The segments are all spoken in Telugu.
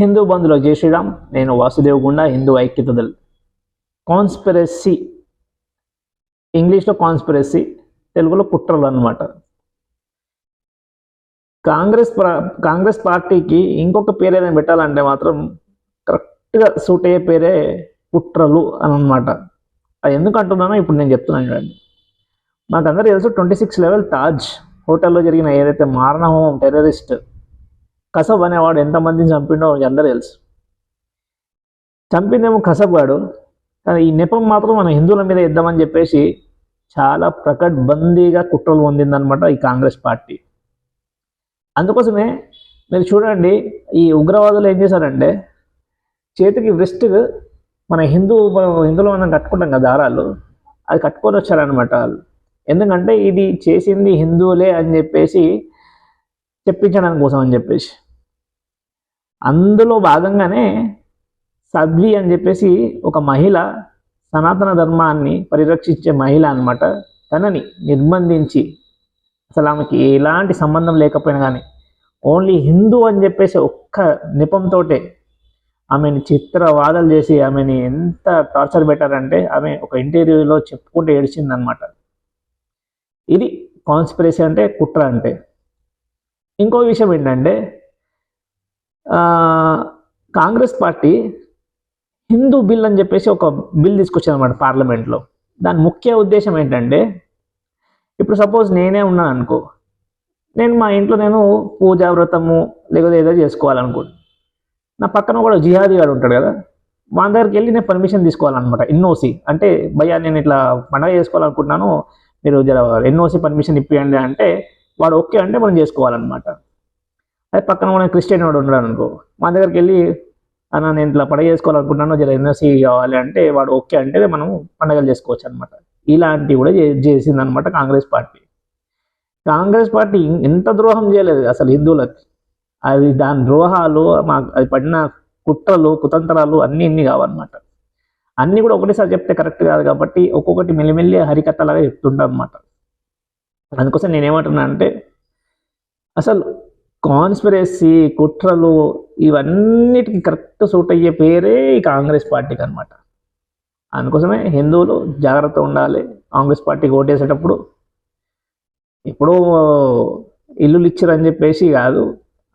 హిందూ బంధులో జై శ్రీరామ్ నేను వాసుదేవ్ గుండా హిందూ ఐక్యత దళ్ కాన్స్పిరసీ. ఇంగ్లీష్లో కాన్స్పిరసీ తెలుగులో కుట్రలు అన్నమాట. కాంగ్రెస్ కాంగ్రెస్ పార్టీకి ఇంకొక పేరు ఏదైనా పెట్టాలంటే మాత్రం కరెక్ట్గా సూట్ అయ్యే పేరే కుట్రలు అని అనమాట అది ఎందుకు అంటున్నానో ఇప్పుడు నేను చెప్తున్నాను చూడండి. మాకందరూ తెలుసు ట్వంటీ సిక్స్ లెవెల్ తాజ్. హోటల్లో జరిగిన ఏదైతే మారణహోమం టెర్రరిస్ట్ కసబ్ అనేవాడు ఎంతమందిని చంపిండో అందరూ తెలుసు. చంపిందేమో కసబ్ గాడు కానీ ఈ నెపం మాత్రం మన హిందువుల మీద ఇద్దామని చెప్పేసి చాలా ప్రకడ్బందీగా కుట్రలు పొందిందనమాట ఈ కాంగ్రెస్ పార్టీ. అందుకోసమే మీరు చూడండి ఈ ఉగ్రవాదులు ఏం చేశారంటే చేతికి వెస్ట్ మన హిందూ హిందువులు మనం కట్టుకుంటాం కదా దారాలు అది కట్టుకొని వచ్చారనమాట వాళ్ళు. ఎందుకంటే ఇది చేసింది హిందువులే అని చెప్పేసి చెప్పించడానికి కోసం అని చెప్పేసి. అందులో భాగంగానే సద్వి అని చెప్పేసి ఒక మహిళ సనాతన ధర్మాన్ని పరిరక్షించే మహిళ అన్నమాట. తనని నిర్బంధించి అసలు ఆమెకి ఎలాంటి సంబంధం లేకపోయినా కానీ ఓన్లీ హిందూ అని చెప్పేసి ఒక్క నెపంతోటే ఆమెని చిత్రవాదలు చేసి ఆమెని ఎంత టార్చర్ పెట్టారంటే ఆమె ఒక ఇంటర్వ్యూలో చెప్పుకుంటూ ఏడిచిందనమాట ఇది కాన్స్పిరసీ అంటే కుట్ర అంటే. ఇంకో విషయం ఏంటంటే కాంగ్రెస్ పార్టీ హిందూ బిల్ అని చెప్పేసి ఒక బిల్ తీసుకొచ్చారన్నమాట పార్లమెంట్లో. దాని ముఖ్య ఉద్దేశం ఏంటంటే ఇప్పుడు సపోజ్ నేనే ఉన్నాను అనుకో నేను మా ఇంట్లో నేను పూజా వ్రతము లేకపోతే ఏదో చేసుకోవాలనుకోండి నా పక్కన కూడా జిహాదీ గారు ఉంటాడు కదా మా దగ్గరికి వెళ్ళి నేను పర్మిషన్ తీసుకోవాలన్నమాట ఎన్ఓసి అంటే భయ్యా నేను ఇట్లా పండగ చేసుకోవాలనుకుంటున్నాను మీరు జర ఎన్ఓసి పర్మిషన్ ఇప్పియండి అంటే వాడు ఓకే అంటే మనం చేసుకోవాలన్నమాట. అదే పక్కన మనం క్రిస్టియన్ వాడు ఉన్నాడు అనుకో మా దగ్గరికి వెళ్ళి అన్న నేను ఇట్లా పండగ చేసుకోవాలనుకుంటున్నాను జర ఎన్ఎస్సీ కావాలి అంటే వాడు ఓకే అంటే మనం పండగలు చేసుకోవచ్చు అనమాట ఇలాంటివి కూడా చేసింది అనమాట కాంగ్రెస్ పార్టీ. కాంగ్రెస్ పార్టీ ఎంత ద్రోహం చేయలేదు అసలు హిందువులకి. అది దాని ద్రోహాలు మా అది పడిన కుట్రలు కుతంత్రాలు అన్నీ ఇన్ని కావన్నమాట. అన్నీ కూడా ఒకటేసారి చెప్తే కరెక్ట్ కాదు కాబట్టి ఒక్కొక్కటి మెల్లిమెల్లి హరికథలాగా చెప్తుంటాం అనమాట అందుకోసం నేనేమంటున్నా అంటే అసలు కాన్స్పిరసీ కుట్రలు ఇవన్నిటికి కరెక్ట్ సూట్ అయ్యే పేరే ఈ కాంగ్రెస్ పార్టీకి అనమాట అందుకోసమే హిందువులు జాగ్రత్త ఉండాలి. కాంగ్రెస్ పార్టీకి ఓటేసేటప్పుడు ఎప్పుడూ ఇల్లులు ఇచ్చారని చెప్పేసి కాదు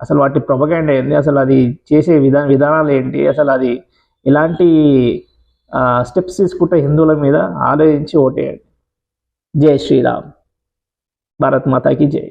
అసలు వాటి ప్రొపగండా ఏంటి అసలు అది చేసే విధా విధానాలు ఏంటి? అసలు అది ఎలాంటి స్టెప్స్ తీసుకుంటే హిందువుల మీద ఆలోచించి ఓటేయండి. జై శ్రీరామ్. ભારત માતા કી જય.